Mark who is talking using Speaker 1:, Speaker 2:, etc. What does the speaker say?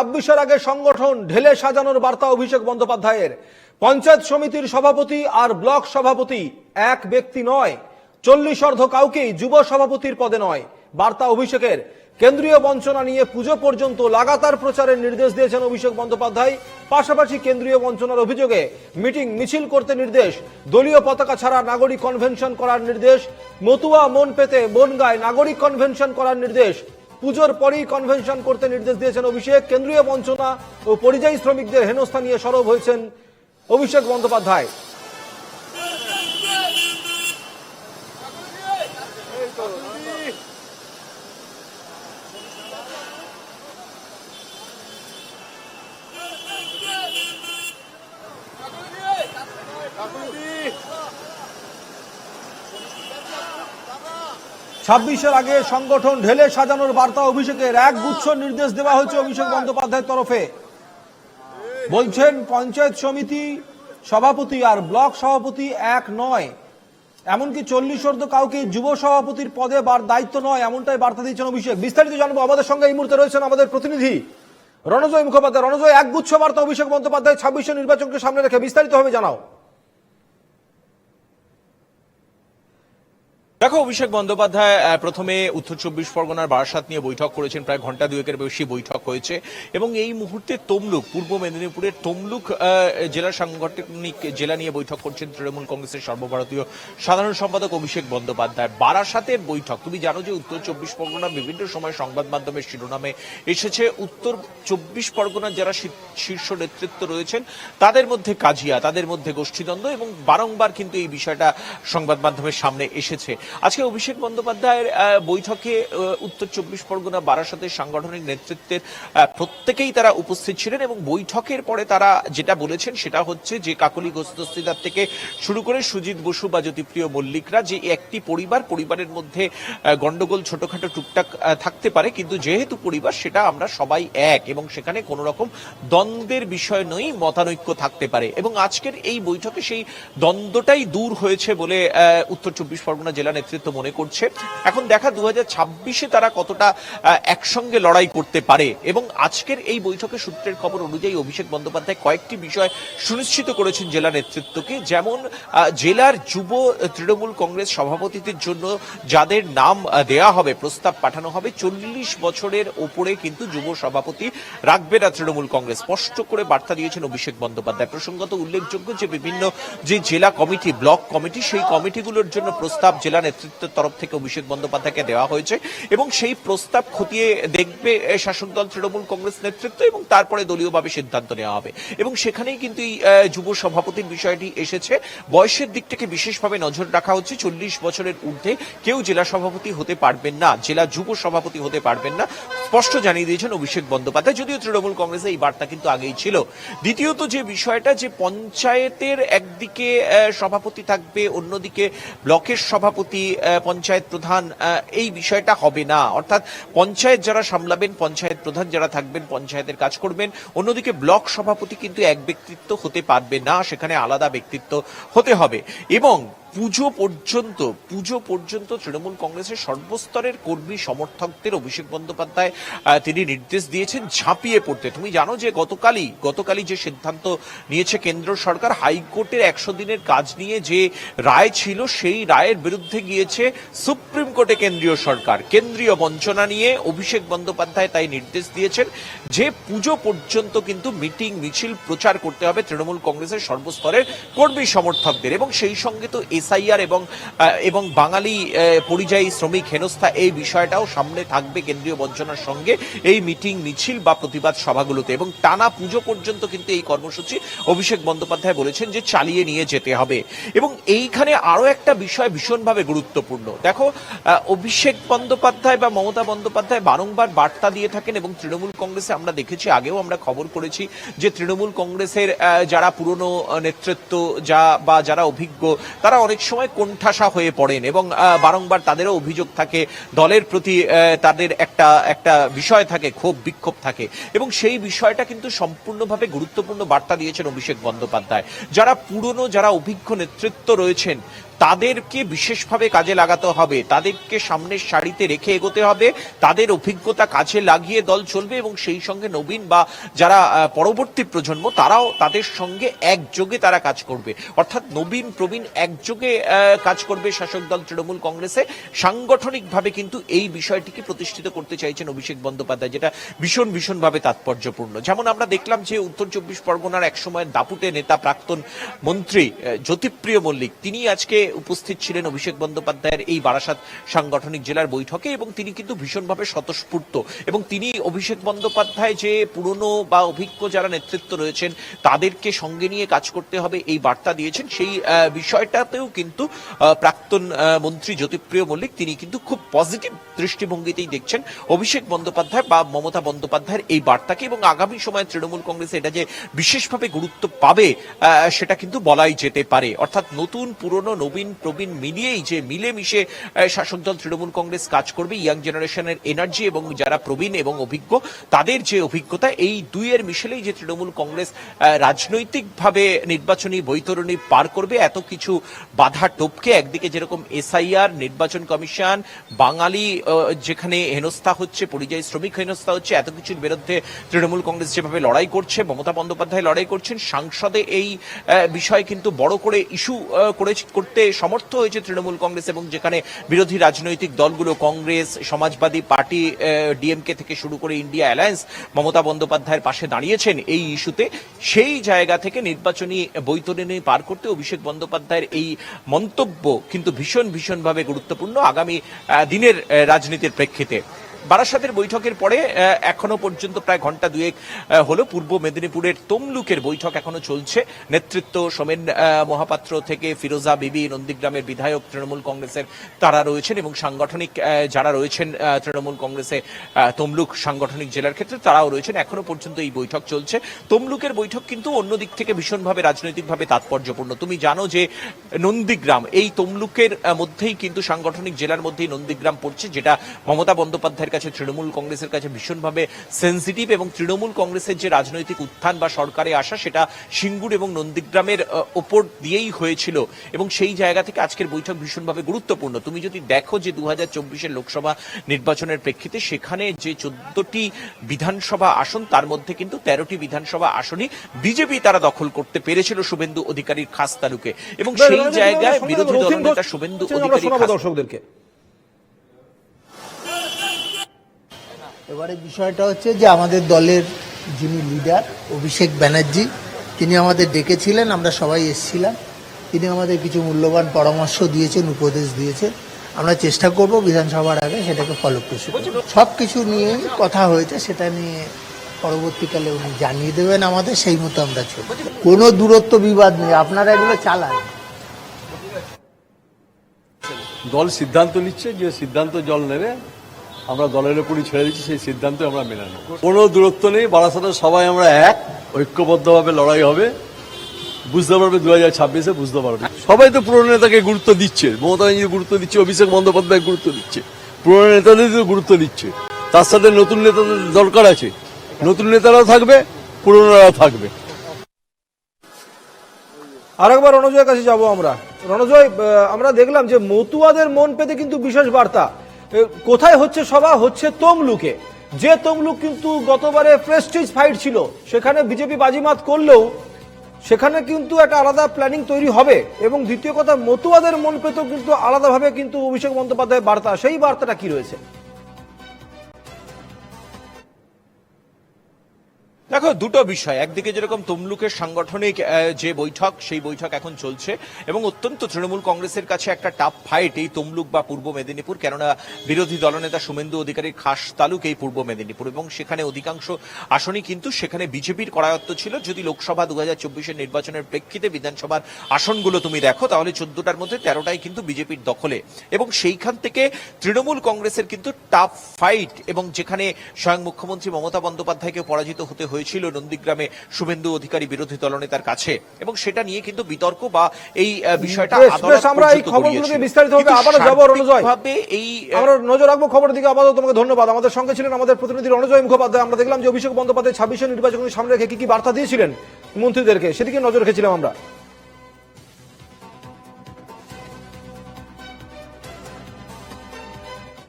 Speaker 1: ছাব্বিশের আগে সংগঠন ঢেলে সাজানোর বার্তা অভিষেক বন্দ্যোপাধ্যায়ের। পঞ্চায়েত সমিতির সভাপতি আর ব্লক সভাপতি এক ব্যক্তি নয়। চল্লিশ অর্ধ কাউকেই যুব সভাপতির পদে নয়। বার্তা অভিষেকের। কেন্দ্রীয় বঞ্চনা নিয়ে পুজো পর্যন্ত লাগাতার প্রচারের নির্দেশ দিয়েছেন অভিষেক বন্দ্যোপাধ্যায়। পাশাপাশি কেন্দ্রীয় বঞ্চনার অভিযোগে মিটিং মিছিল করতে নির্দেশ। দলীয় পতাকা ছাড়া নাগরিক কনভেনশন করার নির্দেশ। মতুয়া মন পেতে বনগায় নাগরিক কনভেনশন করার নির্দেশ। পুজোর পরেই কনভেনশন করতে নির্দেশ দিয়েছেন অভিষেক। কেন্দ্রীয় বঞ্চনা ও পরিযায়ী শ্রমিকদের হেনস্থা নিয়ে সরব হয়েছেন অভিষেক বন্দ্যোপাধ্যায়। ছাব্বিশের আগে সংগঠন ঢেলে সাজানোর বার্তা অভিষেকের এক গুচ্ছ নির্দেশ দেওয়া হয়েছে অভিষেক বন্দ্যোপাধ্যায়ের তরফে। বলছেন, পঞ্চায়েত সমিতি সভাপতি আর ব্লক সভাপতি এক নয়। এমনকি চল্লিশ অর্ধ কাউকে যুব সভাপতির পদে বার দায়িত্ব নয়, এমনটাই বার্তা দিচ্ছেন অভিষেক। বিস্তারিত জানব, আমাদের সঙ্গে এই মুহূর্তে রয়েছেন আমাদের প্রতিনিধি রণজয় মুখোপাধ্যায়। রণজয়, এক গুচ্ছ বার্তা অভিষেক বন্দ্যোপাধ্যায় ছাব্বিশে নির্বাচনকে সামনে রেখে বিস্তারিতভাবে জানাও।
Speaker 2: দেখো, অভিষেক বন্দ্যোপাধ্যায় প্রথমে উত্তর চব্বিশ পরগনার বারাসাত নিয়ে বৈঠক করেছেন। প্রায় ঘণ্টা দুয়েকের বেশি বৈঠক হয়েছে। এবং এই মুহূর্তে তমলুক, পূর্ব মেদিনীপুরের তমলুক জেলা সাংগঠনিক জেলা নিয়ে বৈঠক করছেন তৃণমূল কংগ্রেসের সর্বভারতীয় সাধারণ সম্পাদক অভিষেক বন্দ্যোপাধ্যায়। বারাসাতের বৈঠক, তুমি জানো যে উত্তর চব্বিশ পরগনা বিভিন্ন সময় সংবাদ মাধ্যমের শিরোনামে এসেছে, উত্তর চব্বিশ পরগনার যারা শীর্ষ নেতৃত্ব রয়েছেন, তাদের মধ্যে কাজিয়া, তাদের মধ্যে গোষ্ঠীদ্বন্দ্ব এবং বারংবার কিন্তু এই বিষয়টা সংবাদ মাধ্যমের সামনে এসেছে। আজকে অভিষেক বন্দ্যোপাধ্যায়ের বৈঠকে উত্তর চব্বিশ পরগনা বারাসাতের সাংগঠনিক নেতৃত্বের প্রত্যেকেই তারা উপস্থিত ছিলেন এবং বৈঠকের পরে তারা যেটা বলেছেন সেটা হচ্ছে যে কাকলি গোস্তস্তিদার থেকে শুরু করে সুজিত বসু বা জ্যোতিপ্রিয় মল্লিকরা যে একটি পরিবার, পরিবারের মধ্যে গন্ডগোল ছোটখাটো টুকটাক থাকতে পারে, কিন্তু যেহেতু পরিবার সেটা আমরা সবাই এক এবং সেখানে কোনো রকম দ্বন্দ্বের বিষয় নয়, মতানৈক্য থাকতে পারে। এবং আজকের এই বৈঠকে সেই দ্বন্দ্বটাই দূর হয়েছে বলে উত্তর চব্বিশ পরগনা জেলা নেতৃত্ব মনে করছে। এখন দেখা দু হাজার তারা কতটা একসঙ্গে লড়াই করতে পারে এবং আজকের এই বৈঠকে সূত্রের খবর অনুযায়ী অভিষেক বন্দ্যোপাধ্যায় কয়েকটি বিষয় সুনিশ্চিত করেছেন জেলা নেতৃত্বকে। যেমন জেলার যুব তৃণমূল কংগ্রেস সভাপতিদের জন্য যাদের নাম দেয়া হবে, প্রস্তাব পাঠানো হবে, চল্লিশ বছরের ওপরে কিন্তু যুব সভাপতি রাখবে না তৃণমূল কংগ্রেস। স্পষ্ট করে বার্তা দিয়েছেন অভিষেক বন্দ্যোপাধ্যায়। প্রসঙ্গত উল্লেখযোগ্য যে বিভিন্ন যে জেলা কমিটি, ব্লক কমিটি, সেই কমিটিগুলোর জন্য প্রস্তাব জেলা নেতৃত্বের তরফ থেকে অভিষেক বন্দ্যোপাধ্যায়কে দেওয়া হয়েছে এবং সেই প্রস্তাব খতিয়ে দেখবে শাসক দল তৃণমূল কংগ্রেস নেতৃত্ব এবং তারপরে দলীয়ভাবে সিদ্ধান্ত নেওয়া হবে। এবং সেখানেই কিন্তু এই যুব সভাপতির বিষয়টি এসেছে। বয়সের দিক থেকে বিশেষভাবে নজর রাখা হচ্ছে। চল্লিশ বছরের ঊর্ধ্বে কেউ জেলা সভাপতি হতে পারবেন না, জেলা যুব সভাপতি হতে পারবেন না। স্পষ্ট জানিয়ে দিয়েছেন অভিষেক বন্দ্যোপাধ্যায়, যদিও তৃণমূল কংগ্রেসে এই বার্তা কিন্তু আগেই ছিল। দ্বিতীয়ত যে বিষয়টা, যে পঞ্চায়েতের একদিকে সভাপতি থাকবে, অন্যদিকে ব্লকের সভাপতি আহ, পঞ্চায়েত প্রধান এই বিষয়টা হবে না। অর্থাৎ পঞ্চায়েত যারা সামলাবেন পঞ্চায়েত প্রধান যারা থাকবেন পঞ্চায়েতের কাজ করবেন অন্যদিকে ব্লক সভাপতি কিন্তু এক ব্যক্তিত্ব হতে পারবে না সেখানে আলাদা ব্যক্তিত্ব হতে হবে। এবং পুজো পর্যন্ত পুজো পর্যন্ত তৃণমূল কংগ্রেসের সর্বস্তরের কর্মী সমর্থকদের অভিষেক বন্দ্যোপাধ্যায় তিনি নির্দেশ দিয়েছেন ঝাঁপিয়ে পড়তে। তুমি জানো যে গতকালই গতকালই যে সিদ্ধান্ত নিয়েছে কেন্দ্র সরকার, হাইকোর্টের একশো দিনের কাজ নিয়ে যে রায় ছিল, সেই রায়ের বিরুদ্ধে গিয়েছে সুপ্রিম কোর্টে কেন্দ্রীয় সরকার। কেন্দ্রীয় বঞ্চনা নিয়ে অভিষেক বন্দ্যোপাধ্যায় তাই নির্দেশ দিয়েছেন যে পুজো পর্যন্ত কিন্তু মিটিং, মিছিল প্রচার করতে হবে তৃণমূল কংগ্রেসের সর্বস্তরের কর্মী সমর্থকদের। এবং সেই সঙ্গে তো এসআইআর এবং এবং বাঙালি পরিযায়ী শ্রমিক হেনস্থা এই বিষয়টাও সামনে থাকবে কেন্দ্রীয় বঞ্চনার সঙ্গে এই মিটিং, মিছিল বা প্রতিবাদ সভাগুলোতে। এবং টানা পুজো পর্যন্ত কিন্তু এই কর্মসূচি অভিষেক বন্দ্যোপাধ্যায় বলেছেন যে চালিয়ে নিয়ে যেতে হবে। এবং এইখানে আরও একটা বিষয় ভীষণভাবে গুরুত্বপূর্ণ। দেখো অভিষেক বন্দ্যোপাধ্যায় বা মমতা বন্দ্যোপাধ্যায় বারংবার বার্তা দিয়ে থাকেন এবং তৃণমূল কংগ্রেসে আমরা দেখেছি, আগেও আমরা খবর করেছি যে তৃণমূল কংগ্রেসের যারা পুরনো নেতৃত্ব যা বা যারা অভিজ্ঞ, তারা অনেক সময় কোণঠাসা হয়ে পড়েন এবং বারংবার তাদেরও অভিযোগ থাকে, দলের প্রতি তাদের একটা একটা বিষয় থাকে, ক্ষোভ, বিক্ষোভ থাকে। এবং সেই বিষয়টা কিন্তু সম্পূর্ণভাবে গুরুত্বপূর্ণ বার্তা দিয়েছেন অভিষেক বন্দ্যোপাধ্যায়। যারা পুরনো, যারা অভিজ্ঞ নেতৃত্ব রয়েছেন তাদেরকে বিশেষভাবে কাজে লাগাতে হবে। তাদেরকে সামনের সারিতে রেখে এগোতে হবে। তাদের অভিজ্ঞতা কাজে লাগিয়ে দল চলবে এবং সেই সঙ্গে নবীন বা যারা পরবর্তী প্রজন্ম, তারাও তাদের সঙ্গে একযোগে তারা কাজ করবে। অর্থাৎ নবীন, প্রবীণ একযোগে কাজ করবে শাসক দল তৃণমূল কংগ্রেসে। সাংগঠনিকভাবে কিন্তু এই বিষয়টিকে প্রতিষ্ঠিত করতে চাইছেন অভিষেক বন্দ্যোপাধ্যায়, যেটা ভীষণ, ভীষণভাবে তাৎপর্যপূর্ণ। যেমন আমরা দেখলাম যে উত্তর চব্বিশ পরগনার এক সময় দাপুটে নেতা প্রাক্তন মন্ত্রী জ্যোতিপ্রিয় মল্লিক, তিনি আজকে উপস্থিত ছিলেন অভিষেক বন্দ্যোপাধ্যায়ের এই বারাসাত সাংগঠনিক জেলার বৈঠকে এবং তিনি কিন্তু ভীষণভাবে স্বতঃস্ফূর্ত। এবং তিনি অভিষেক বন্দ্যোপাধ্যায় যে পুরনো বা অভিজ্ঞ যারা নেতৃত্ব রয়েছেন, তাদেরকে সঙ্গে নিয়ে কাজ করতে হবে এই বার্তা দিয়েছেন। সেই বিষয়টাতেও কিন্তু প্রাক্তন মন্ত্রী জ্যোতিপ্রিয় মল্লিক তিনি কিন্তু খুব পজিটিভ দৃষ্টিভঙ্গিতেই দেখছেন অভিষেক বন্দ্যোপাধ্যায় বা মমতা বন্দ্যোপাধ্যায়ের এই বার্তাকে এবং আগামী সময়ে তৃণমূল কংগ্রেস এটা যে বিশেষভাবে গুরুত্ব পাবে সেটা কিন্তু বলাই যেতে পারে। অর্থাৎ নতুন, পুরনো নবীন প্রবীণ মিলিয়েই যে মিলেমিশে শাসক দল তৃণমূল কংগ্রেস কাজ করবে, ইয়াং জেনারেশনের এনার্জি এবং যারা প্রবীণ এবং অভিজ্ঞ, তাদের যে অভিজ্ঞতা, এই দুইয়ের মিশেলেই যে তৃণমূল কংগ্রেস রাজনৈতিকভাবে নির্বাচনী বৈতরণী পার করবে, এত কিছু বাধা টপকে। একদিকে যেরকম এসআইআর, নির্বাচন কমিশন, বাঙালি যেখানে হেনস্থা হচ্ছে, পরিযায়ী শ্রমিক হেনস্থা হচ্ছে, এত কিছুর বিরুদ্ধে তৃণমূল কংগ্রেস যেভাবে লড়াই করছে, মমতা বন্দ্যোপাধ্যায় লড়াই করছেন, সংসদে এই বিষয় কিন্তু বড় করে ইস্যু করে, করতে সমর্থ হয়েছে তৃণমূল কংগ্রেস এবং যেখানে বিরোধী রাজনৈতিক দলগুলো, কংগ্রেস, সমাজবাদী পার্টি ডিএমকে থেকে শুরু করে ইন্ডিয়া অ্যালায়েন্স, মমতা বন্দ্যোপাধ্যায়ের পাশে দাঁড়িয়েছেন এই ইস্যুতে, সেই জায়গা থেকে নির্বাচনী বৈতরণী পার করতে অভিষেক বন্দ্যোপাধ্যায়ের এই মন্তব্য কিন্তু ভীষণ ভীষণভাবে গুরুত্বপূর্ণ আগামী দিনের রাজনীতির প্রেক্ষিতে। বারাসাতের বৈঠকের পরে এখনও পর্যন্ত প্রায় ঘণ্টা দুয়েক হলো পূর্ব মেদিনীপুরের তমলুকের বৈঠক এখনও চলছে। নেতৃত্ব সোমেন মহাপাত্র থেকে ফিরোজা বিবি, নন্দীগ্রামের বিধায়ক তৃণমূল কংগ্রেসের তারা রয়েছেন এবং সাংগঠনিক যারা রয়েছেন তৃণমূল কংগ্রেসে তমলুক সাংগঠনিক জেলার ক্ষেত্রে তারাও রয়েছেন। এখনও পর্যন্ত এই বৈঠক চলছে। তমলুকের বৈঠক কিন্তু অন্য দিক থেকে ভীষণভাবে রাজনৈতিকভাবে তাৎপর্যপূর্ণ। তুমি জানো যে নন্দীগ্রাম, এই তমলুকের মধ্যেই কিন্তু সাংগঠনিক জেলার মধ্যেই নন্দীগ্রাম পড়ছে, যেটা মমতা বন্দ্যোপাধ্যায়ের কাছে তৃণমূল কংগ্রেসের কাছে ভীষণভাবে সেন্সিটিভ এবং তৃণমূল কংগ্রেসের যে রাজনৈতিক উত্থান বা সরকারে আসা সেটা সিঙ্গুর এবং নন্দীগ্রামের ওপর দিয়েই হয়েছিল। এবং সেই জায়গা থেকে আজকের বৈঠক ভীষণভাবে গুরুত্বপূর্ণ। তুমি যদি দেখো যে দু হাজার চব্বিশের লোকসভা নির্বাচনের প্রেক্ষিতে সেখানে যে চোদ্দটি বিধানসভা আসন তার মধ্যে কিন্তু তেরোটি বিধানসভা আসনই বিজেপি তারা দখল করতে পেরেছিল শুভেন্দু অধিকারীর খাস তালুকে। এবং সেই জায়গায় বিরোধী দলনেতা শুভেন্দু অধিকারী
Speaker 1: দর্শকদেরকে।
Speaker 3: এবারে বিষয়টা হচ্ছে যে আমাদের দলের যিনি লিডার অভিষেক ব্যানার্জি তিনি আমাদের ডেকেছিলেন আমরা সবাই এসেছিলাম। তিনি আমাদের কিছু মূল্যবান পরামর্শ দিয়েছেন উপদেশ দিয়েছেন। আমরা চেষ্টা করব বিধানসভার আগে সেটাকে ফলো ফলপ্রসূ সব কিছু নিয়েই কথা হয়েছে সেটা নিয়ে পরবর্তীকালে উনি জানিয়ে দেবেন আমাদের সেই মতো আমরা চলব। কোনো দূরত্ব বিবাদ নেই আপনারা এগুলো চালান।
Speaker 4: দল সিদ্ধান্ত নিচ্ছে যে সিদ্ধান্ত জল নেবে আমরা দলের উপরই ছেড়ে দিচ্ছি, সেই সিদ্ধান্ত আমরা মেনে নেব। কোনো দূরত্ব নেই বারাসাতে সবাই আমরা এক, ঐক্যবদ্ধভাবে লড়াই হবে। বুঝতে পারবে দু হাজার ছাব্বিশে বুঝতে পারবে। সবাই তো পুরনো নেতাকে গুরুত্ব দিচ্ছে, মমতা ব্যানার্জি গুরুত্ব দিচ্ছে, অভিষেক বন্দ্যোপাধ্যায় গুরুত্ব দিচ্ছে। পুরনো নেতাদের গুরুত্ব দিচ্ছে। তার সাথে নতুন নেতাদের দরকার আছে। নতুন নেতারাও থাকবে, পুরনোরাও থাকবে।
Speaker 1: আরেকবার রণজয়ের কাছে যাব আমরা। রণজয় আমরা দেখলাম যে মতুয়াদের মন পেতে কিন্তু বিশেষ বার্তা। কোথায় হচ্ছে সভা? হচ্ছে তমলুকে। যে তমলুক কিন্তু গতবারে প্রেস্টিজ ফাইট ছিল, সেখানে বিজেপি বাজিমাত করলেও সেখানে কিন্তু একটা আলাদা প্ল্যানিং তৈরি হবে এবং দ্বিতীয় কথা, মতুয়াদের মন পেতেও কিন্তু আলাদাভাবে কিন্তু অভিষেক বন্দ্যোপাধ্যায়ের বার্তা। সেই বার্তাটা কি রয়েছে?
Speaker 2: দেখো, দুটো বিষয়। একদিকে যেরকম তমলুকের সাংগঠনিক যে বৈঠক, সেই বৈঠক এখন চলছে এবং অত্যন্ত তৃণমূল কংগ্রেসের কাছে একটা টাফ ফাইট এই তমলুক বা পূর্ব মেদিনীপুর, কেননা বিরোধী দলনেতা শুভেন্দু অধিকারীর খাস তালুক এই পূর্ব মেদিনীপুর এবং সেখানে অধিকাংশ আসনই কিন্তু সেখানে বিজেপির করায়ত্ত ছিল। যদি লোকসভা দু হাজার চব্বিশের নির্বাচনের প্রেক্ষিতে বিধানসভার আসনগুলো তুমি দেখো, তাহলে চোদ্দটার মধ্যে তেরোটাই কিন্তু বিজেপির দখলে। এবং সেইখান থেকে তৃণমূল কংগ্রেসের কিন্তু টাফ ফাইট এবং যেখানে স্বয়ং মুখ্যমন্ত্রী মমতা বন্দ্যোপাধ্যায়কে পরাজিত হতে হয়েছিল নন্দীগ্রামে শুভেন্দু অধিকারী বিরোধী দলনেতার কাছে। এবং সেটা নিয়ে কিন্তু বিতর্ক বা এই বিষয়টা
Speaker 1: আমরা এই খবরগুলোকে। বিস্তারিতভাবে আবারও যাব,
Speaker 2: অনুজয়। এই
Speaker 1: আমরা নজর রাখব খবর দিকে। আবারও তোমাকে ধন্যবাদ। আমাদের সঙ্গে ছিলেন আমাদের প্রতিনিধি অনুজয় মুখোপাধ্যায়। আমরা দেখলাম যে অভিষেক বন্দ্যোপাধ্যায় ছাব্বিশে নির্বাচনের সামনে রেখে কি কি বার্তা দিয়েছিলেন মন্ত্রীদেরকে সেদিকে নজর রেখেছিলাম আমরা।